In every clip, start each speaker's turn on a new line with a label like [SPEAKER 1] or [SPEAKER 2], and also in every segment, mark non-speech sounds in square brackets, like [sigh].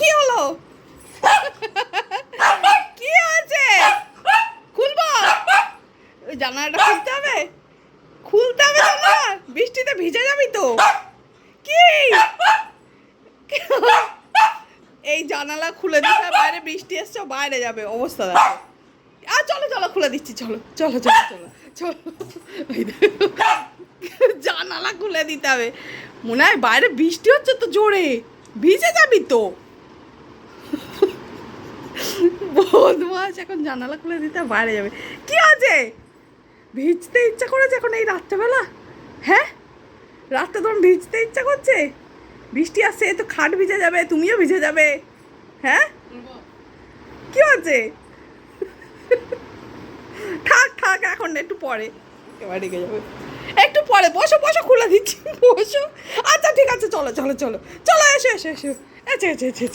[SPEAKER 1] কি হলো? কি আছে খুলবো? জানালাটা খুলতে হবে? খুলতে হবে জানালা? বৃষ্টিতে ভিজে যাবি তো। কি? এই জানালা খুলে দিতে বাইরে বৃষ্টি এসছে, বাইরে যাবে অবস্থা দেখো। আর চলো চলো, খুলে দিচ্ছি, চলো চলো চলো চলো চলো। জানালা খুলে দিতে হবে। মনে হয় বাইরে বৃষ্টি হচ্ছে তো জোরে। ভিজে যাবি তো। বদমাস এখন জানালা খুলে দিতে বাইরে যাবে। কি আছে? ভিজতে ইচ্ছা করেছে এখন এই রাত্রেবেলা? হ্যাঁ? রাতটা তোমার ভিজতে ইচ্ছা করছে? বৃষ্টি আসছে তো খাট ভিজে যাবে, তুমিও ভিজে যাবে। হ্যাঁ? কি আছে থাক থাক, এখন একটু পরে। এবার রেগে যাবে। একটু পরে, বসো বসো, খুলে দিচ্ছি, বসো। আচ্ছা ঠিক আছে, চলো চলো চলো। চলো, এসো এসো এসো। আচ্ছা আচ্ছা আচ্ছা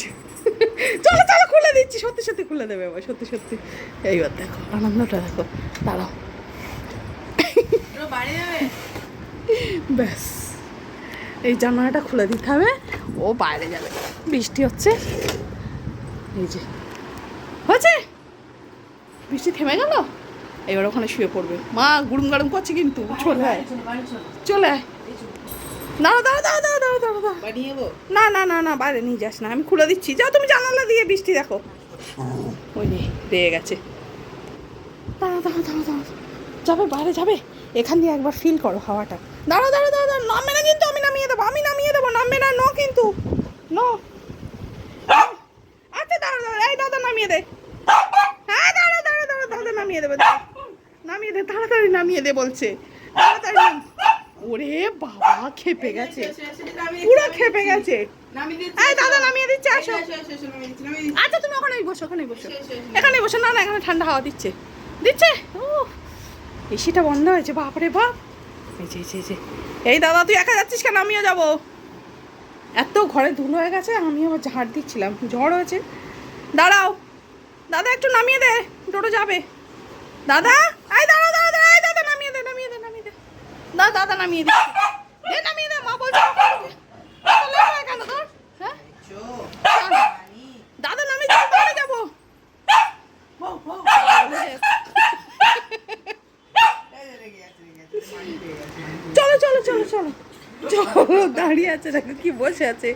[SPEAKER 1] চলো চলো খুলে দিচ্ছি সত্যি সত্যি খুলে দেবে এবার সত্যি সত্যি। এইবার দেখো আনন্দটা দেখো দাঁড়াও। ব্যাস এই জানালাটা খুলে দিতে হবে ও বাইরে যাবে। বৃষ্টি হচ্ছে। এই যে হয়েছে? বৃষ্টি থেমে গেল? এবার ওখানে শুয়ে পড়বে। মা গুড়ুম গাড়ুম করছে কিন্তু চলে আয়।
[SPEAKER 2] চলে
[SPEAKER 1] আয়। দাঁড়া দাঁড়া দাঁড়া দাঁড়া দাঁড়া দাঁড়া না না না না বাইরে নিয়ে যাস না আমি খুলে দিচ্ছি। যাও তুমি জানালা দিয়ে বৃষ্টি দেখো। ওই রে রেগে গেছে। দাঁড়া দাঁড়া দাঁড়া দাঁড়া যাবে, বাইরে যাবে। এখান দিয়ে একবার ফিল করো হাওয়াটা। দাঁড়া দাঁড়া দাঁড়া নামবে না কিন্তু, আমি নামিয়ে দেবো, আমি নামিয়ে দেবো, নামবে না, ন কিন্তু। ন। আচ্ছা দাঁড়া দাঁড়া এই দাদা নামিয়ে দে। হ্যাঁ দাঁড়া দাঁড়া দাঁড়া দাদা নামিয়ে দেবে দাঁড়া। নামিয়ে দে, তাড়াতাড়ি নামিয়ে দে বলছে। তাড়াতাড়ি ওরে বাবা খেপে গেছে। পুরো খেপে গেছে। এই দাদা নামিয়ে দিচ্ছে আসো। আচ্ছা তুমি ওখানেই বসো ওখানেই বসো। এখানেই বসো না না এখানে ঠান্ডা হাওয়া দিচ্ছে। দিচ্ছে? ও এসিটা বন্ধ হয়েছে বাপরে বাপ। এই যে এই যে, এই এই দাদা তুই একা যাচ্ছিস কেন? আমিও যাব। এত ঘরে ধুলো হয়ে গেছে আমি আবার ঝাড় দিচ্ছিলাম। ঝড় হয়েছে। দাঁড়াও। দাদা একটু নামিয়ে দে। টোটো যাবে। দাদা এই দাঁড়া দাঁড়া দাঁড়া এই দাদা নামিয়ে দে নামিয়ে দে নামিয়ে দে দাদা দাদা নামিয়ে দে দে, নামিয়ে দে, মা বলছে কেন তোর? হ্যাঁ? দাদা, নামিয়ে যাব বাইরে চলো চলো চলো চলো। চলো, দাঁড়িয়ে আছে, দেখো কি বসে আছে।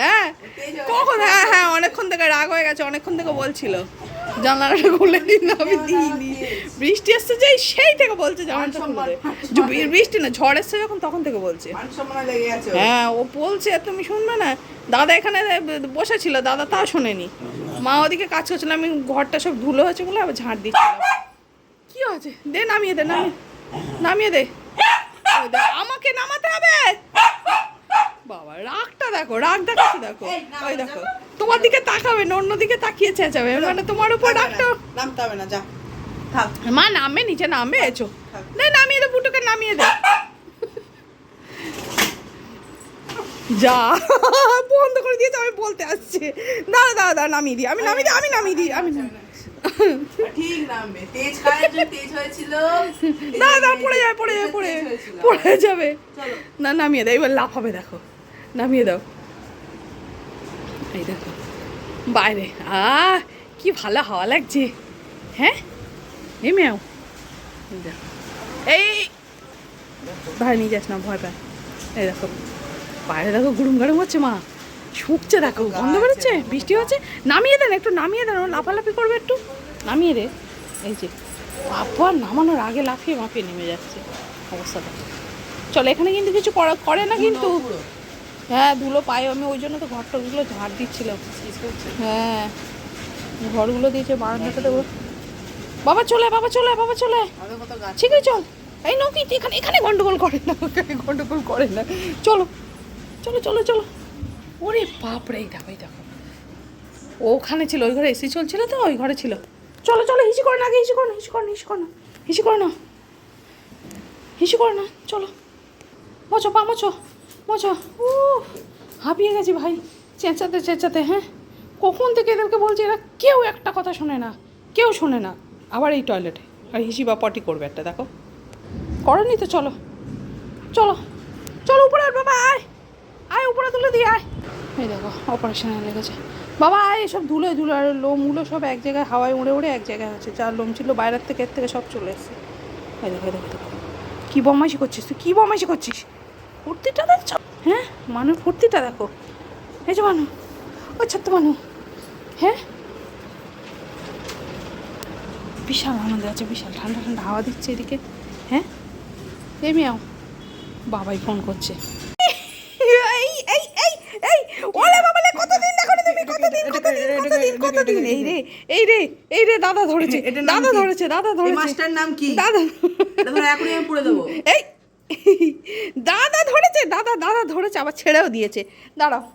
[SPEAKER 1] হ্যাঁ? কখন? হ্যাঁ হ্যাঁ অনেকক্ষণ থেকে রাগ হয়ে গেছে, অনেকক্ষণ থেকে বলছিল। জানালাটা খুলে দিন আমি দিইনি। বৃষ্টি এসছে যে সেই থেকে বলছে জানালাটা খুলে দে বৃষ্টি না ঝড় এসছে যখন তখন থেকে বলছে। হ্যাঁ ও বলছে তুমি শুনবে না। দাদা এখানে বসে ছিল দাদা তাও শোনেনি। মা ওদিকে কাজ করছিল আমি ঘরটা সব ধুলো হয়েছে বলে আবার ঝাড় দিচ্ছিলাম কি আছে দে নামিয়ে দে নামিয়ে নামিয়ে দে। আমাকে নামাতে হবে? বাবা রাগটা দেখো রাগ দেখাচ্ছে দেখো। ওই দেখো? তোমার দিকে তাকাবে না অন্য দিকে তাকিয়ে চেঁচাবে। মানে তোমার উপর রাগটা
[SPEAKER 2] নামতে হবে না যা।
[SPEAKER 1] মা নামবে নিচে নামবে
[SPEAKER 2] এছো
[SPEAKER 1] না নামিয়ে দে পুটুকে নামিয়ে দে। যা। বন্ধ করে দিয়েছে আমি বলতে আসছে। দাঁড়া দাঁড়া দাঁড়া নামিয়ে দিই। আমি নামিয়ে দিই আমি নামিয়ে দিই আমি
[SPEAKER 2] ঠিক নামবে। তেজ হয়েছিল।
[SPEAKER 1] দাঁড়া দাঁড়া পড়ে যাবে পড়ে যাবে পড়ে। পড়ে যাবে। না নামিয়ে দাও এবার লাফ হবে দেখো। নামিয়ে দাও। এই দেখো। বাইরে। আ কি ভালো হাওয়া লাগছে। হ্যাঁ? এই মেয়াও। এই দেখো। এই! ভাই নিয়ে যাস না ভয় পায়। এই দেখো। বাইরে দেখো গুড়ুম গাড়ুম হচ্ছে মা। শুকছে দেখো। গন্ধ বেরোচ্ছে বৃষ্টি হচ্ছে। নামিয়ে দেন একটু নামিয়ে দেন লাফালাফি করবে একটু। নামিয়ে দে। এই যে বাবা নামানোর আগে লাফিয়ে মাফিয়ে নেমে যাচ্ছে। অবস্থাটা চলো এখানে কিন্তু কিছু করা করে না কিন্তু। হ্যাঁ ধুলো পাই আমি ওই জন্য তো ঘরটরগুলো ঝাড় দিচ্ছিলাম। হ্যাঁ ঘরগুলো দিয়েছে বারান্দাটা দেবো বাবা চলে বাবা চলে বাবা চলে। ঠিক আছে চল। এই নকি এখানে এখানে গন্ডগোল করে না, এখানে গন্ডগোল করে না। চলো চলো চলো চলো। ওরে বাপরে এই দেখো এই দেখো। ওখানে ছিল, ওই ঘরে এসি চলছিল তো, ওই ঘরে ছিল। চলো চলো হিসি করে না আগে হিসি করে না হিসি করে না হিসি করে না হিসি করে না হিসি করে না চলো। মোছো পা মোছো মোছো ও হাঁপিয়ে গেছি ভাই। চেঁচাতে চেঁচাতে হ্যাঁ? কখন থেকে এদেরকে বলছি, এরা কেউ একটা কথা শোনে না, কেউ শোনে না। আবার এই টয়লেটে আর হিসি বা পটি করবে একটা, দেখো। করেনি তো, চলো। চলো। চলো, উপরে বাবা, আয়। আয়, উপরে তুলে দিয়ে আয়। এই দেখো অপারেশনে লেগেছে বাবা, আয়, এসব ধুলো ধুলো, আর লোমগুলো সব এক জায়গায়, হাওয়ায় উড়ে উড়ে এক জায়গায় আছে। যার লোম ছিল বাইরের থেকে, এর থেকে সব চলে এসেছে। এই দেখো দেখো দেখো। কী বমাইশি করছিস তুই? কী বমাইশি করছিস? কুর্তিটা দেখছ? হ্যাঁ? মানুষ ফুর্তিটা দেখো। এই যে মানু। ও ছোট্ট মানু। হ্যাঁ? বিশাল আনন্দ আছে বিশাল। ঠান্ডা ঠান্ডা হাওয়া দিচ্ছে এদিকে। হ্যাঁ? এই মিয়াও। বাবাই ফোন করছে। এই এই এই এই ওলে বাবা লে কতদিন দেখো নি তুমি? কতদিন কতদিন কতদিন কতদিন? এই রে এই রে এই রে দাদা ধরেছে। দাদা ধরেছে দাদা ধরেছে।
[SPEAKER 2] মাছটার নাম কি?
[SPEAKER 1] দাদা
[SPEAKER 2] এখনই আমি পড়ে দেবো।
[SPEAKER 1] এই দাদা ধরেছে, দাদা দাদা ধরেছে, আবার ছেড়েও দিয়েছে। দাঁড়াও।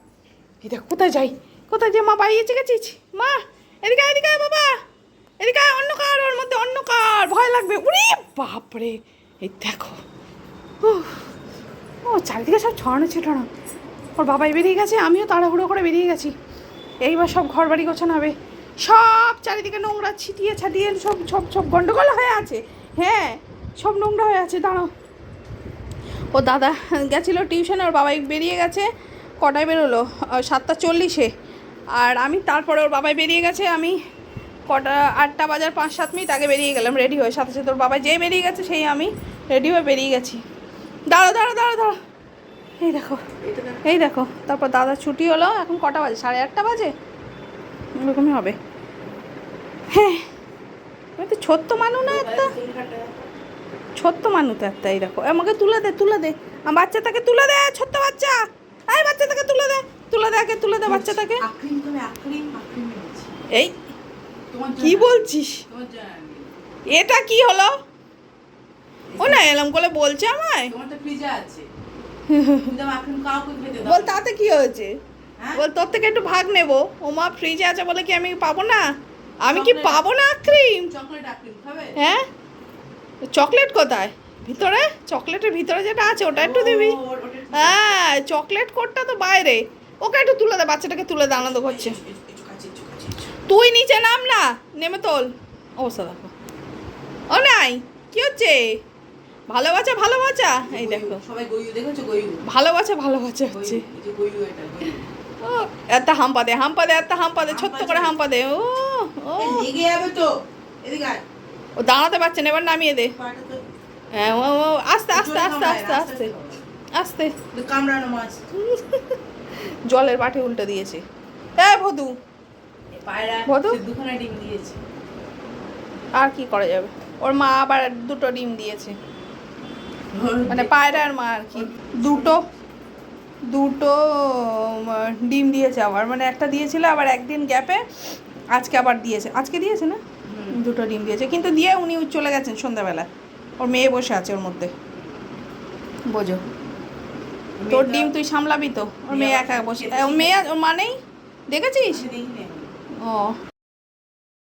[SPEAKER 1] দেখ, কোথায় যাই? কোথায় যে মা বাড়িয়েছে গেছিস? মা, এদিকে এদিকে বাবা। এদিকে অন্য কার, ওর মধ্যে অন্য কার। ভয় লাগবে। উড়ি, বাপরে। এই দেখো। ও, চারিদিকে সব ছড়ানো ছিটানো ওর বাবাই বেরিয়ে গেছে, আমিও তাড়াহুড়ো করে বেরিয়ে গেছি। এইবার সব ঘর বাড়ি গোছানো হবে। সব চারিদিকে নোংরা ছিটিয়ে ছাটিয়ে সব সব সব গন্ডগোল হয়ে আছে। হ্যাঁ সব নোংরা হয়ে আছে, দাঁড়াও। ও দাদা গেছিল টিউশনে, ওর বাবাই বেরিয়ে গেছে, কটায় বেরোলো? সাতটা চল্লিশে। আর আমি তারপরে ওর বাবাই বেরিয়ে গেছে, আমি কটা, আটটা বাজার পাঁচ, সাত মিনিট আগে বেরিয়ে গেলাম রেডি হয়ে। সাথে সাথে ওর বাবা যেই বেরিয়ে গেছে, সেই আমি রেডি হয়ে বেরিয়ে গেছি। দাঁড়ো দাঁড়ো দাঁড়ো দাঁড়ো এই দেখো এই দেখো, তারপর দাদা ছুটি হলো, এখন কটা বাজে? সাড়ে আটটা বাজে? এরকমই হবে। হ্যাঁ তো ছোট্ট মানুষ না একটা। ছোট্ট মানুষ একটা এই দেখো। আমাকে তুলে দে তুলে দে। আমার বাচ্চাটাকে তুলে দে ছোট্ট বাচ্চা। এই বাচ্চাটাকে তুলে দে তুলে দে আগে তুলে দে বাচ্চাটাকে। এই কি বলছিস। এটা কি হলো? ও না এলাম করে বলছে আমায়।
[SPEAKER 2] তোমার তো ফ্রিজে আছে। [laughs] কিন্তু আমি আক্রিম কাউকে খেতে দাও।
[SPEAKER 1] বল তাতে কি হয়েছে?
[SPEAKER 2] হ্যাঁ?
[SPEAKER 1] বল তোর থেকে একটু ভাগ নেব। ও মা ফ্রিজে আছে বলে কি আমি পাবো না? আমি কি পাবো না ক্রিম
[SPEAKER 2] চকলেট আক্রিম খাবে?
[SPEAKER 1] হ্যাঁ? চকলেট কোথায়? ভিতরে? চকলেটের ভিতরে যেটা আছে ওটা একটু দিবি। হ্যাঁ চকলেট কোটটা তো বাইরে। ওকে একটু তুলে দে বাচ্চাটাকে তুলে দে আনন্দ করছে। তুই নিচে নাম না নেমে তোল। অবস্থা দেখো। ও নাই কি হচ্ছে? ভালোবাসা ভালোবাসা এই দেখো। ভালোবাসা ভালোবাসা হচ্ছে। ও একটা হাম্পা দে হাম্পা দে একটা হাম্পা দে ছোট্ট করে হাম্পা দে ও ও।
[SPEAKER 2] তো। এদিকে।
[SPEAKER 1] ও দাঁড়াতে পারছে না এবার নামিয়ে দে। হ্যাঁ ও ও, আস্তে আস্তে আস্তে আস্তে আস্তে। আস্তে
[SPEAKER 2] কামড়ানো মাছ। [laughs]
[SPEAKER 1] জলের বাটি উল্টে দিয়েছে। এ ভদু?
[SPEAKER 2] দুখানা ডিম দিয়েছে।
[SPEAKER 1] আর কি করা যাবে? ওর মা আবার দুটো ডিম দিয়েছে। মানে পায়রার মা আর কি। দুটো দুটো ডিম দিয়েছে আবার। মানে একটা দিয়েছিল আবার একদিন গ্যাপে আজকে আবার দিয়েছে। আজকে দিয়েছে না। দুটো ডিম দিয়েছে। কিন্তু দিয়ে উনি চলে গেছেন সন্ধ্যাবেলা। ওর মেয়ে বসে আছে ওর মধ্যে। বোঝো। তোর ডিম তুই সামলাবি তো? ওর মেয়ে একা বসে মেয়ে মানেই? দেখেছিস। ও।